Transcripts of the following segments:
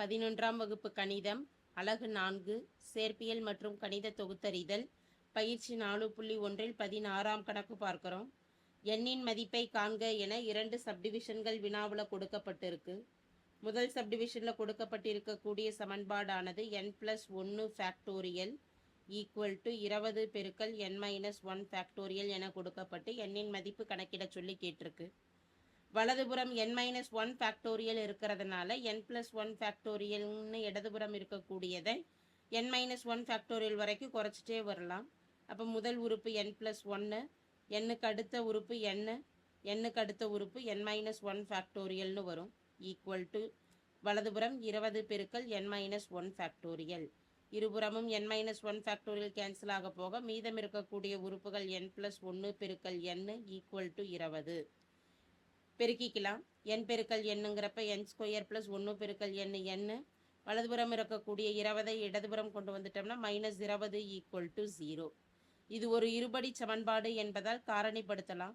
பதினொன்றாம் வகுப்பு கணிதம் அலகு நான்கு சேர்ப்பியல் மற்றும் கணித தொகுத்தறிதல் பயிற்சி நாலு புள்ளி ஒன்றில் பதினாறாம் கணக்கு பார்க்கிறோம். எண்ணின் மதிப்பை காண்க என இரண்டு சப்டிவிஷன்கள் வினாவில் கொடுக்கப்பட்டிருக்கு. முதல் சப்டிவிஷனில் கொடுக்கப்பட்டிருக்கக்கூடிய சமன்பாடானது என் பிளஸ் ஒன்று ஃபேக்டோரியல் ஈக்குவல் டு இருபது பெருக்கல் என் மைனஸ் ஒன் ஃபேக்டோரியல் என கொடுக்கப்பட்டு எண்ணின் மதிப்பு கணக்கிட சொல்லி கேட்டிருக்கு. வலதுபுறம் என் மைனஸ் ஒன் ஃபேக்டோரியல் இருக்கிறதுனால என் ப்ளஸ் ஒன் ஃபேக்டோரியல்னு இடதுபுறம் இருக்கக்கூடியதை என் மைனஸ் ஒன் ஃபேக்டோரியல் வரைக்கும் குறைச்சிட்டே வரலாம். அப்போ முதல் உறுப்பு என் ப்ளஸ் ஒன்று எண்ணுக்கு அடுத்த உறுப்பு என்ன எண்ணுக்கு அடுத்த உறுப்பு என் மைனஸ் ஒன் ஃபேக்டோரியல்னு வரும். ஈக்குவல் டு வலதுபுறம் இருபது பெருக்கல் என் மைனஸ் ஒன் ஃபேக்டோரியல் இருபுறமும் n minus one factorial cancel ஆக போக மீதம் இருக்கக்கூடிய உறுப்புகள் n ப்ளஸ் ஒன்று பெருக்கல் n ஈக்குவல் டு இருபது. பெருக்கிக்கலாம். என் பெருக்கல் எண்ணுங்கிறப்ப என் ஸ்கொயர் ப்ளஸ் ஒன்று பெருக்கல் எண் எண்ணு வலதுபுறம் இருக்கக்கூடிய இருபதை இடதுபுறம் கொண்டு வந்துட்டோம்னா மைனஸ் இருபது ஈக்குவல் டு ஜீரோ இது ஒரு இருபடி சமன்பாடு என்பதால் காரணிப்படுத்தலாம்.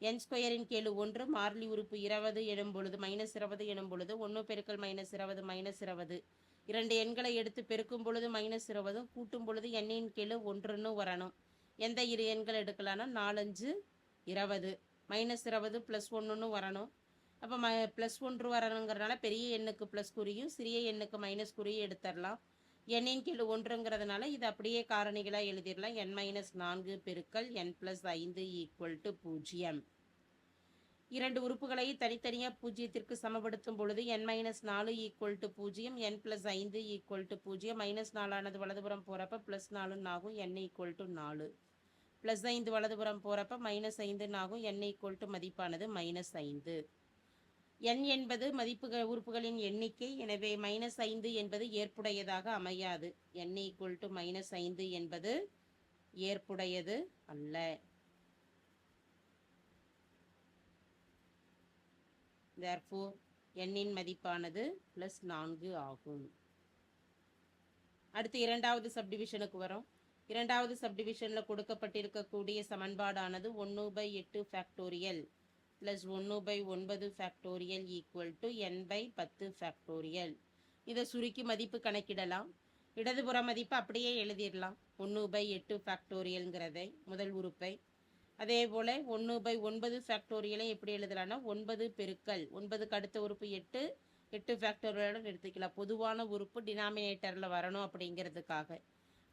என் ஸ்கொயரின் கேளு ஒன்று மாறிலி உறுப்பு இருபது எனும் பொழுது மைனஸ் இருபது எனும் பொழுது ஒன்று பெருக்கல் மைனஸ் இருபது மைனஸ் இருபது. இரண்டு எண்களை எடுத்து பெருக்கும் பொழுது மைனஸ் இருபதும் கூட்டும் பொழுது எண்ணின் கீழ் ஒன்றுன்னு வரணும். எந்த இரு எண்கள் எடுக்கலாம்னா நாலஞ்சு இருபது. மைனஸ் இருபது ப்ளஸ் ஒன்றுன்னு வரணும். அப்போ ம ப்ளஸ் ஒன்று வரணுங்கிறனால பெரிய எண்ணுக்கு ப்ளஸ் குறியும் சிறிய எண்ணுக்கு மைனஸ் குறியும் எடுத்துடலாம். எண்ணின் கீழ் ஒன்றுங்கிறதுனால இது அப்படியே காரணிகளாக எழுதிடலாம். என் மைனஸ் நான்கு பெருக்கல் என் ப்ளஸ் ஐந்து ஈக்குவல் டு பூஜ்ஜியம். இரண்டு உறுப்புகளை தனித்தனியாக பூஜ்ஜியத்திற்கு சமப்படுத்தும் பொழுது என் மைனஸ் நாலு ஈக்குவல் டு பூஜ்ஜியம் என் ப்ளஸ் ஐந்து ஈக்குவல் டு பூஜ்ஜியம். மைனஸ் நாலானது வலதுபுறம் போகிறப்ப ப்ளஸ் நாலுன்னு ஆகும் என் ஈக்குவல் டு நாலு. ப்ளஸ் ஐந்து வலதுபுறம் போகிறப்ப மைனஸ் ஐந்துன்னு ஆகும். என் ஈக்குவல் டு மதிப்பானது மைனஸ் ஐந்து. என் என்பது மதிப்புகள் உறுப்புகளின் எண்ணிக்கை. எனவே மைனஸ் ஐந்து என்பது ஏற்புடையதாக அமையாது. என் ஈக்குவல் டு மைனஸ் ஐந்து என்பது ஏற்புடையது அல்ல. தேர்ஃபோர் எண்ணின் மதிப்பானது ப்ளஸ் நான்கு ஆகும். அடுத்து இரண்டாவது சப்டிவிஷனுக்கு வரும். இரண்டாவது சப்டிவிஷனில் கொடுக்கப்பட்டிருக்கக்கூடிய சமன்பாடானது ஒன்று பை எட்டு ஃபேக்டோரியல் ப்ளஸ் ஒன்று பை ஒன்பது factorial equal to n by பத்து ஃபேக்டோரியல் இதை சுருக்கி மதிப்பு கணக்கிடலாம். இடதுபுற மதிப்பு அப்படியே எழுதிடலாம். ஒன்று பை எட்டு ஃபேக்டோரியல்ங்கிறதை முதல் உறுப்பை. அதே போல் ஒன்று பை ஒன்பது ஃபேக்டோரியலை எப்படி எழுதலாம்னா ஒன்பது பெருக்கல் ஒன்பதுக்கு அடுத்த உறுப்பு எட்டு எட்டு ஃபேக்டோரியலோட எடுத்துக்கலாம். பொதுவான உறுப்பு டினாமினேட்டரில் வரணும் அப்படிங்கிறதுக்காக.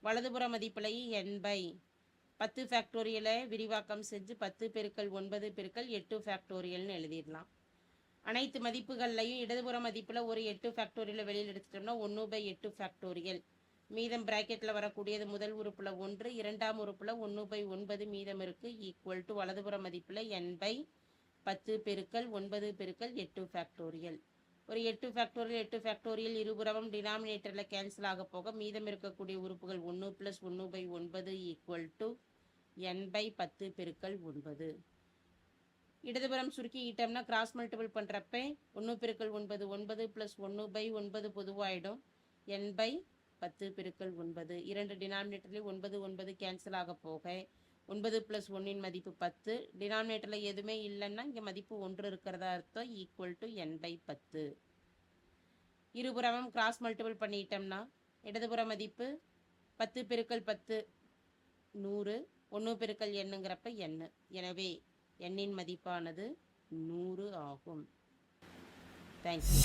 வலதுபுற மதிப்பிலை என் பை. பத்து ஃபேக்டோரியலை விரிவாக்கம் செஞ்சு பத்து பெருக்கல் ஒன்பது பெருக்கல் எட்டு ஃபேக்டோரியல்னு எழுதிடலாம். அனைத்து மதிப்புகள்லையும் இடதுபுற மதிப்பில் ஒரு எட்டு ஃபேக்டோரியலை வெளியில் எடுத்துட்டோம்னா ஒன்று பை எட்டு ஃபேக்டோரியல் மீதம் பிராக்கெட்டில் வரக்கூடியது முதல் உறுப்பில் ஒன்று இரண்டாம் உறுப்பில் ஒன்று பை ஒன்பது மீதம் இருக்குது ஈக்குவல் டு வலதுபுற மதிப்பில் என் பை பத்து பெருக்கல் ஒன்பது பெருக்கல் எட்டு ஃபேக்டோரியல் ஒரு எட்டு ஃபேக்டோரியல் எட்டு ஃபேக்டோரியல் இருபுறமும் டினாமினேட்டரில் கேன்சல் ஆக போக மீதம் இருக்கக்கூடிய உறுப்புகள் ஒன்று ப்ளஸ் ஒன்று பை ஒன்பது ஈக்குவல் டு என் பை பத்து பெருக்கல் ஒன்பது. இடதுபுறம் சுருக்கி ஈட்டம்னா கிராஸ் மல்டிபிள் பண்ணுறப்ப ஒன்று பெருக்கல் ஒன்பது ஒன்பது ப்ளஸ் ஒன்று பை ஒன்பது பொதுவாயிடும். என் பை பத்து பெருக்கல் ஒன்பது. இரண்டு டினாமினேட்டர்லேயும் ஒன்பது ஒன்பது கேன்சல் ஆக போக ஒன்பது ப்ளஸ் ஒன்றின் மதிப்பு பத்து. டினாமினேட்டரில் எதுவுமே இல்லைன்னா இங்கே மதிப்பு ஒன்று இருக்கிறதா அர்த்தம். ஈக்குவல் டு என் பை பத்து. இருபுறமும் கிராஸ் மல்டிபிள் பண்ணிட்டோம்னா இடதுபுற மதிப்பு பத்து பெருக்கல் பத்து நூறு. ஒன்று பெருக்கல் எண்ணுங்கிறப்ப எண்ணு எனவே எண்ணின் மதிப்பானது நூறு ஆகும். தேங்க்ஸ்